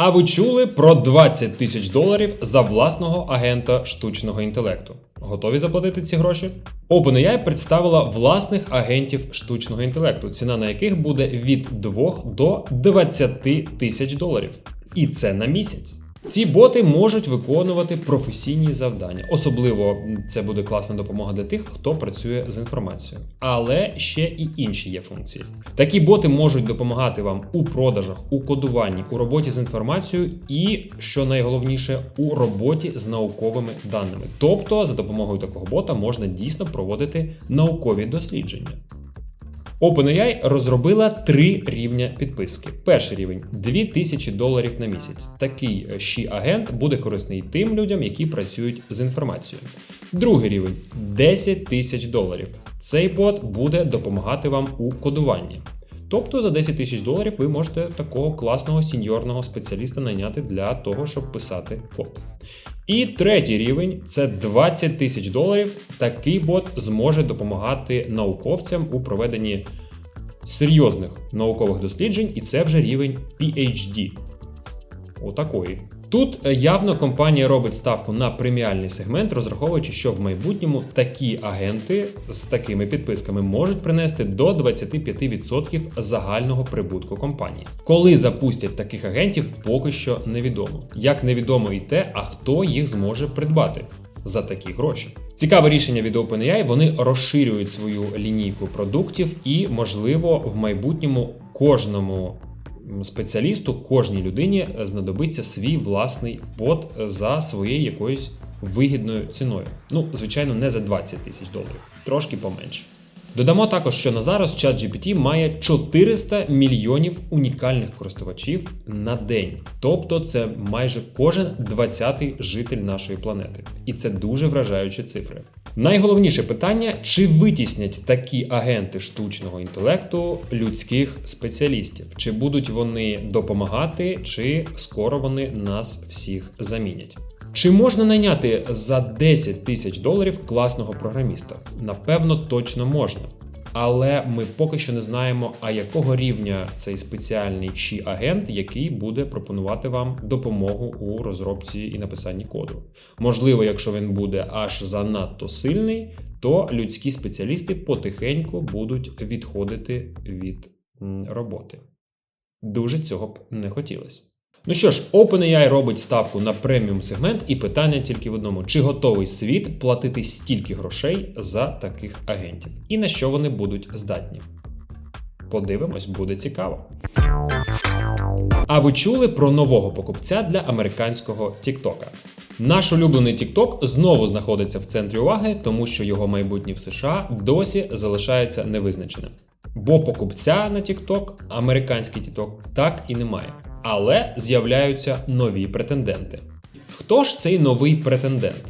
А ви чули про 20 тисяч доларів за власного агента штучного інтелекту? Готові заплатити ці гроші? OpenAI представила власних агентів штучного інтелекту, ціна на яких буде від 2 до 20 тисяч доларів. І це на місяць. Ці боти можуть виконувати професійні завдання. Особливо це буде класна допомога для тих, хто працює з інформацією. Але ще і інші є функції. Такі боти можуть допомагати вам у продажах, у кодуванні, у роботі з інформацією і, що найголовніше, у роботі з науковими даними. Тобто, за допомогою такого бота можна дійсно проводити наукові дослідження. OpenAI розробила три рівня підписки. Перший рівень 2000 доларів на місяць. Такий е, ще агент буде корисний тим людям, які працюють з інформацією. Другий рівень 10 тисяч доларів. Цей бот буде допомагати вам у кодуванні. Тобто за 10 тисяч доларів ви можете такого класного сіньорного спеціаліста найняти для того, щоб писати код. І третій рівень це 20 тисяч доларів. Такий бот зможе допомагати науковцям у проведенні серйозних наукових досліджень, і це вже рівень PhD. Отакої. Тут е, явно компанія робить ставку на преміальний сегмент, розраховуючи, що в майбутньому такі агенти з такими підписками можуть принести до 25% загального прибутку компанії. Коли запустять таких агентів, поки що невідомо. Як невідомо і те, а хто їх зможе придбати. За такі гроші. Цікаве рішення від OpenAI, вони розширюють свою лінійку продуктів, і, можливо, в майбутньому кожному спеціалісту, кожній людині знадобиться свій власний бот за своєю якоюсь вигідною ціною. Ну, звичайно, не за 20 тисяч доларів, трошки поменше. Додамо також, що на зараз ChatGPT має 400 мільйонів унікальних користувачів на день. Тобто це майже кожен 20-й житель нашої планети. І це дуже вражаючі цифри. Найголовніше питання: чи витіснять такі агенти штучного інтелекту людських спеціалістів? Чи будуть вони допомагати, чи скоро вони нас всіх замінять? Чи можна найняти за 10 тисяч доларів класного програміста? Напевно, точно можна. Але ми поки що не знаємо, а якого рівня цей спеціальний чи агент, який буде пропонувати вам допомогу у розробці і написанні коду. Можливо, якщо він буде аж занадто сильний, то людські спеціалісти потихеньку будуть відходити від роботи. Дуже цього б не хотілося. Ну що ж, OpenAI робить ставку на преміум сегмент, і питання тільки в одному: чи готовий світ платити стільки грошей за таких агентів, і на що вони будуть здатні? Подивимось, буде цікаво. А ви чули про нового покупця для американського TikTok? Наш улюблений TikTok знову знаходиться в центрі уваги, тому що його майбутнє в США досі залишається невизначеним. Бо покупця на TikTok, американський TikTok, так і немає. Але з'являються нові претенденти. Хто ж цей новий претендент?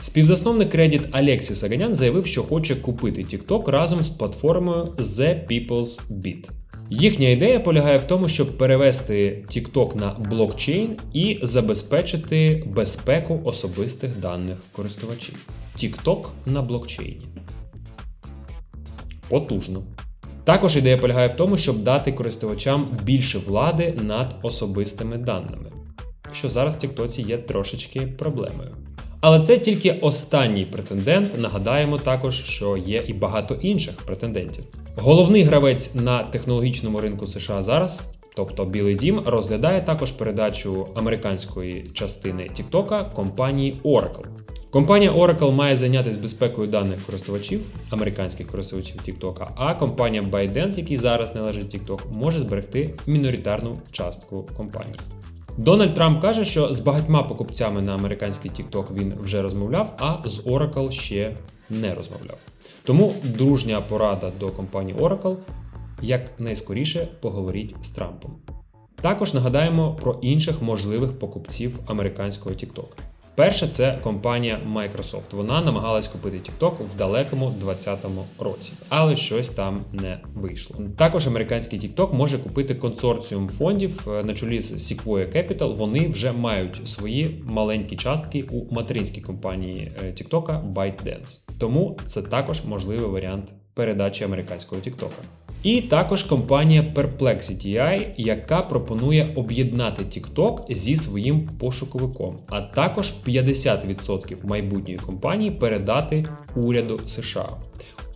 Співзасновник Reddit Алексіс Саганян заявив, що хоче купити TikTok разом з платформою The People's Beat. Їхня ідея полягає в тому, щоб перевести TikTok на блокчейн і забезпечити безпеку особистих даних користувачів. TikTok на блокчейні. Потужно. Також ідея полягає в тому, щоб дати користувачам більше влади над особистими даними, що зараз в Тіктоці є трошечки проблемою. Але це тільки останній претендент. Нагадаємо також, що є і багато інших претендентів. Головний гравець на технологічному ринку США зараз, тобто Білий Дім, розглядає також передачу американської частини TikTok компанії Oracle. Компанія Oracle має зайнятися безпекою даних користувачів, американських користувачів TikTok, а компанія ByteDance, який зараз належить TikTok, може зберегти міноритарну частку компанії. Дональд Трамп каже, що з багатьма покупцями на американський TikTok він вже розмовляв, а з Oracle ще не розмовляв. Тому дружня порада до компанії Oracle як найскоріше поговоріть з Трампом. Також нагадаємо про інших можливих покупців американського TikTok. Перше це компанія Microsoft. Вона намагалась купити TikTok в далекому 2020 році, але щось там не вийшло. Також американський TikTok може купити консорціум фондів е, на чолі з Sequoia Capital. Вони вже мають свої маленькі частки у материнській компанії е, TikTok ByteDance. Тому це також можливий варіант передачі американського TikTok. І також компанія Perplexity AI, яка пропонує об'єднати TikTok зі своїм пошуковиком, а також 50% майбутньої компанії передати уряду США.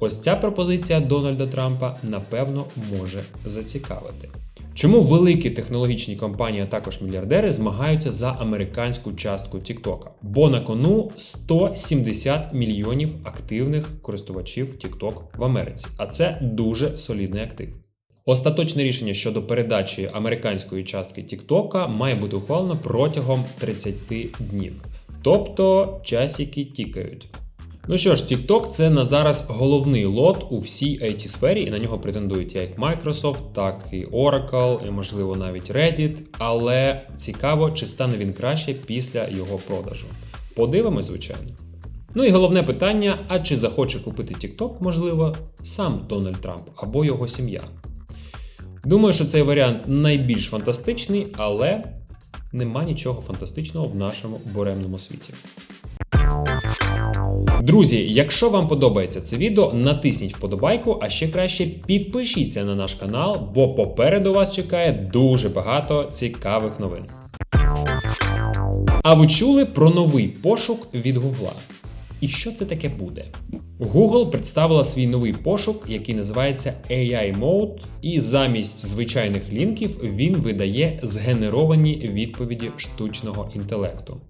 Ось ця пропозиція Дональда Трампа напевно може зацікавити. Чому великі технологічні компанії, а також мільярдери змагаються за американську частку TikTok? Бо на кону 170 мільйонів активних користувачів TikTok в Америці, а це дуже солідний актив. Остаточне рішення щодо передачі американської частки TikTok має бути ухвалено протягом 30 днів, тобто часики тікають. Ну що ж, TikTok це на зараз головний лот у всій it сфері і на нього претендують як Microsoft, так і Oracle, і можливо навіть Reddit. Але цікаво, чи стане він краще після його продажу. Подивимось, звичайно. Ну і головне питання: а чи захоче купити TikTok, можливо, сам Дональд Трамп або його сім'я? Думаю, що цей варіант найбільш фантастичний, але нема нічого фантастичного в нашому буремному світі. Друзі, якщо вам подобається це відео, натисніть вподобайку, а ще краще підпишіться на наш канал, бо попереду вас чекає дуже багато цікавих новин. А ви чули про новий пошук від Гугла? І що це таке буде? Google представила свій новий пошук, який називається AI Mode, і замість звичайних лінків він видає згенеровані відповіді штучного інтелекту.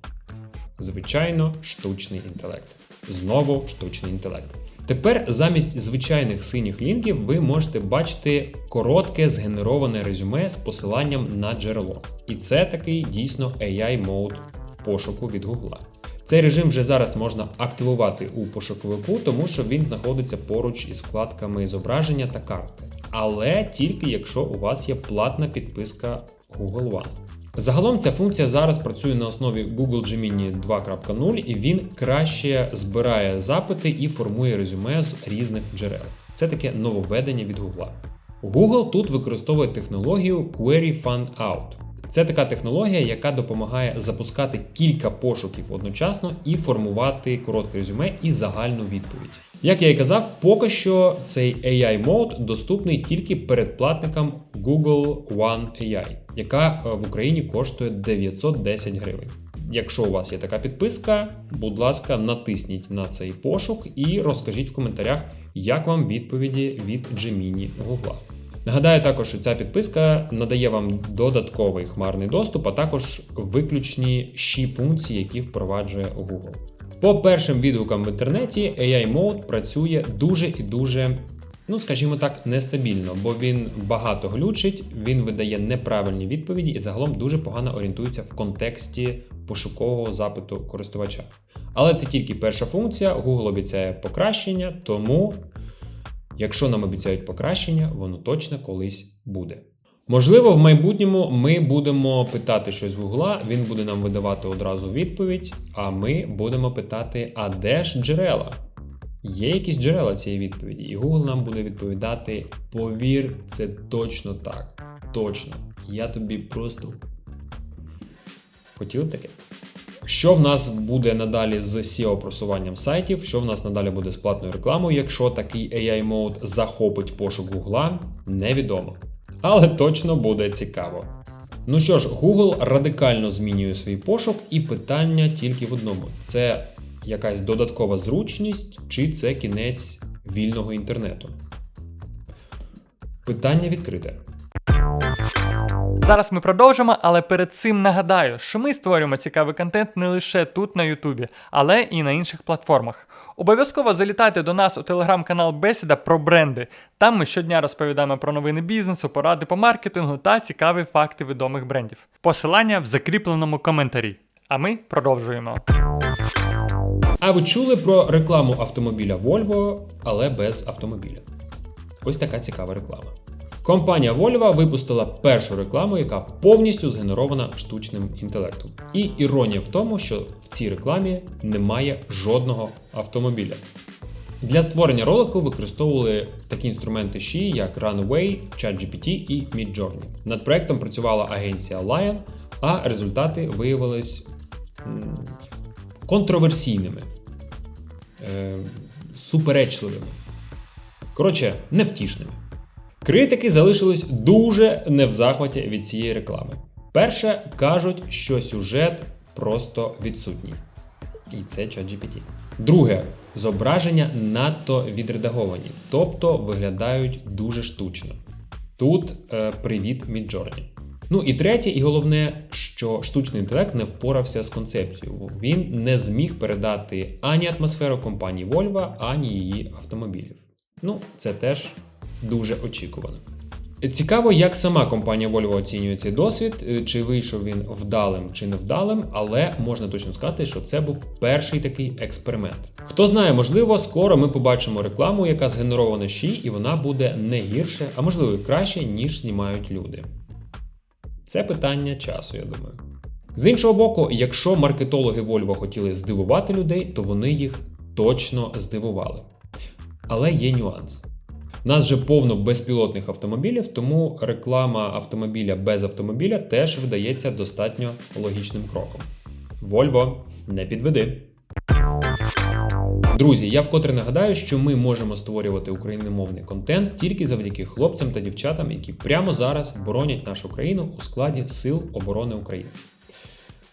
Звичайно, штучний інтелект. Знову штучний інтелект. Тепер замість звичайних синіх лінків ви можете бачити коротке згенероване резюме з посиланням на джерело. І це такий дійсно AI мод в пошуку від Google. Цей режим вже зараз можна активувати у пошуковику, тому що він знаходиться поруч із вкладками зображення та карти. Але тільки якщо у вас є платна підписка Google One. Загалом ця функція зараз працює на основі Google Gemini 2.0 і він краще збирає запити і формує резюме з різних джерел. Це таке нововведення від Google. Google тут використовує технологію Query Fan Out. Це така технологія, яка допомагає запускати кілька пошуків одночасно і формувати коротке резюме і загальну відповідь. Як я і казав, поки що цей AI Mode доступний тільки передплатникам Google One AI, яка е, в Україні коштує 910 гривень. Якщо у вас є така підписка, будь ласка, натисніть на цей пошук і розкажіть в коментарях, як вам відповіді від Gemini Google. Нагадаю також, що ця підписка надає вам додатковий хмарний доступ, а також виключні щі функції, які впроваджує Google. По першим відгукам в інтернеті AI Mode працює дуже і дуже, ну скажімо так, нестабільно, бо він багато глючить, він видає неправильні відповіді і загалом дуже погано орієнтується в контексті пошукового запиту користувача. Але це тільки перша функція. Google обіцяє покращення, тому, якщо нам обіцяють покращення, воно точно колись буде. Можливо, в майбутньому ми будемо питати щось в Гугла, він буде нам видавати одразу відповідь, а ми будемо питати, а де ж джерела? Є якісь джерела цієї відповіді, і Google нам буде відповідати: повір, це точно так. Точно. Я тобі просто хотів таке. Що в нас буде надалі з SEO просуванням сайтів? Що в нас надалі буде з платною рекламою, якщо такий AI мод захопить пошук Гугла, невідомо але точно буде цікаво. Ну що ж, Google радикально змінює свій пошук, і питання тільки в одному: це якась додаткова зручність, чи це кінець вільного інтернету? Питання відкрите. Зараз ми продовжимо, але перед цим нагадаю, що ми створюємо цікавий контент не лише тут на Ютубі, але і на інших платформах. Обов'язково залітайте до нас у телеграм-канал Бесіда про бренди. Там ми щодня розповідаємо про новини бізнесу, поради по маркетингу та цікаві факти відомих брендів. Посилання в закріпленому коментарі. А ми продовжуємо. А ви чули про рекламу автомобіля Volvo, але без автомобіля? Ось така цікава реклама. Компанія Volvo випустила першу рекламу, яка повністю згенерована штучним інтелектом. І іронія в тому, що в цій рекламі немає жодного автомобіля. Для створення ролику використовували такі інструменти ШІ, як Runway, ChatGPT і Midjourney. Над проектом працювала агенція Lion, а результати виявились контроверсійними, е, суперечливими. Коротше, невтішними. Критики залишились дуже не в захваті від цієї реклами. Перше, кажуть, що сюжет просто відсутній. І це ChatGPT. Друге, зображення надто відредаговані, тобто виглядають дуже штучно. Тут е, привіт Midjourney. Ну і третє, і головне, що штучний інтелект не впорався з концепцією. Він не зміг передати ані атмосферу компанії Volvo, ані її автомобілів. Ну, це теж дуже очікувано. Цікаво, як сама компанія Volvo оцінює цей досвід, е, чи вийшов він вдалим чи невдалим, але можна точно сказати, що це був перший такий експеримент. Хто знає, можливо, скоро ми побачимо рекламу, яка згенерована ще, і вона буде не гірше, а можливо і краще, ніж знімають люди. Це питання часу, я думаю. З іншого боку, якщо маркетологи Volvo хотіли здивувати людей, то вони їх точно здивували. Але є нюанс. У нас же повно безпілотних автомобілів, тому реклама автомобіля без автомобіля теж видається достатньо логічним кроком. Volvo, не підведи. Друзі, я вкотре нагадаю, що ми можемо створювати україномовний контент тільки завдяки хлопцям та дівчатам, які прямо зараз боронять нашу країну у складі Сил оборони України.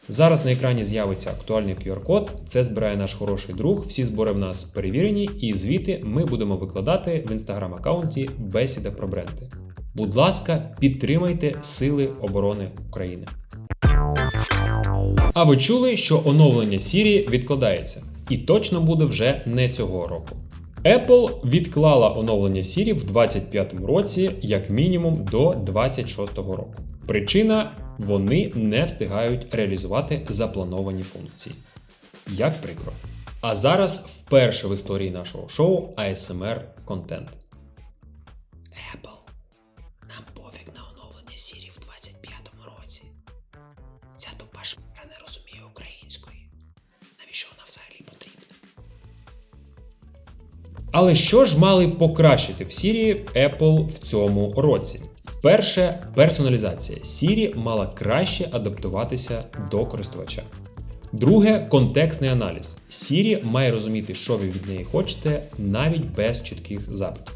Зараз на екрані з'явиться актуальний QR-код. Це збирає наш хороший друг. Всі збори в нас перевірені, і звіти ми будемо викладати в інстаграм-аккаунті Бесіда про бренди. Будь ласка, підтримайте Сили оборони України. А ви чули, що оновлення Siri відкладається, і точно буде вже не цього року. Apple відклала оновлення Siri в 2025 році, як мінімум до 2026 року. Причина вони не встигають реалізувати заплановані функції. Як прикро. А зараз вперше в історії нашого шоу ASMR контент. Apple. Але що ж мали покращити в Siri Apple в цьому році? Перше персоналізація. Siri мала краще адаптуватися до користувача. Друге контекстний аналіз. Siri має розуміти, що ви від неї хочете, навіть без чітких запитів.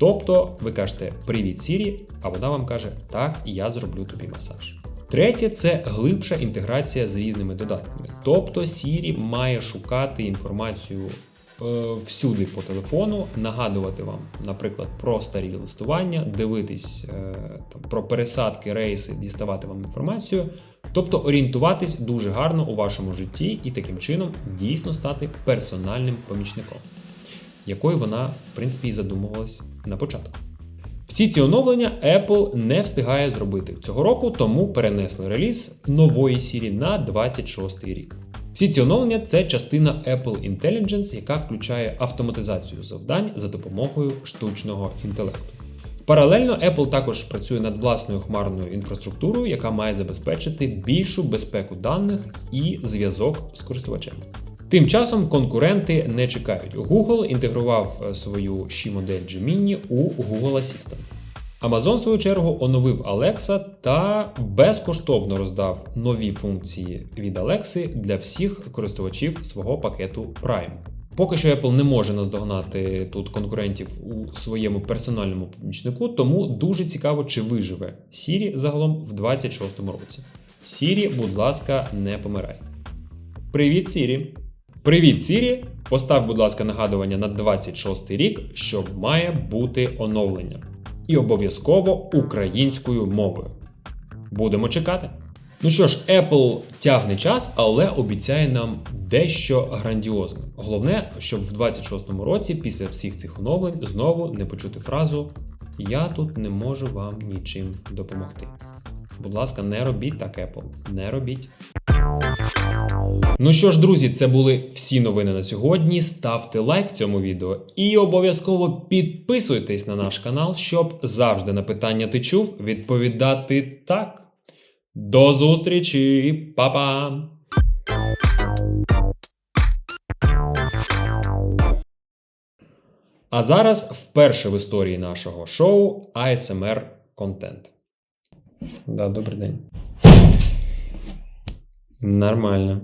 Тобто ви кажете Привіт, Siri, а вона вам каже Так, я зроблю тобі масаж. Третє це глибша інтеграція з різними додатками. Тобто Siri має шукати інформацію всюди по телефону, нагадувати вам, наприклад, про старі листування, дивитись е, про пересадки, рейси, діставати вам інформацію, тобто орієнтуватись дуже гарно у вашому житті і таким чином дійсно стати персональним помічником, якою вона, в принципі, і задумувалась на початку. Всі ці оновлення Apple не встигає зробити цього року, тому перенесли реліз нової Siri на 26 рік. Всі ці оновлення це частина Apple Intelligence, яка включає автоматизацію завдань за допомогою штучного інтелекту. Паралельно Apple також працює над власною хмарною інфраструктурою, яка має забезпечити більшу безпеку даних і зв'язок з користувачем. Тим часом конкуренти не чекають. Google інтегрував е, свою ще модель Gemini у Google Assistant. Amazon, в свою чергу, оновив Alexa та безкоштовно роздав нові функції від Alexa для всіх користувачів свого пакету Prime. Поки що Apple не може наздогнати тут конкурентів у своєму персональному помічнику, тому дуже цікаво, чи виживе Siri загалом в 26-му році. Siri, будь ласка, не помирай. Привіт, Siri! Привіт, Siri! Постав, будь ласка, нагадування на 26 рік, що має бути оновлення. І обов'язково українською мовою. Будемо чекати. Ну що ж, Apple тягне час, але обіцяє нам дещо грандіозне. Головне, щоб в 26-му році, після всіх цих оновлень, знову не почути фразу Я тут не можу вам нічим допомогти. Будь ласка, не робіть так, Apple. Не робіть. Ну що ж, друзі, це були всі новини на сьогодні. Ставте лайк цьому відео і обов'язково підписуйтесь на наш канал, щоб завжди на питання ти чув відповідати так. До зустрічі, Па-па! А зараз вперше в історії нашого шоу ASMR контент. Да, добрий день. Нормально.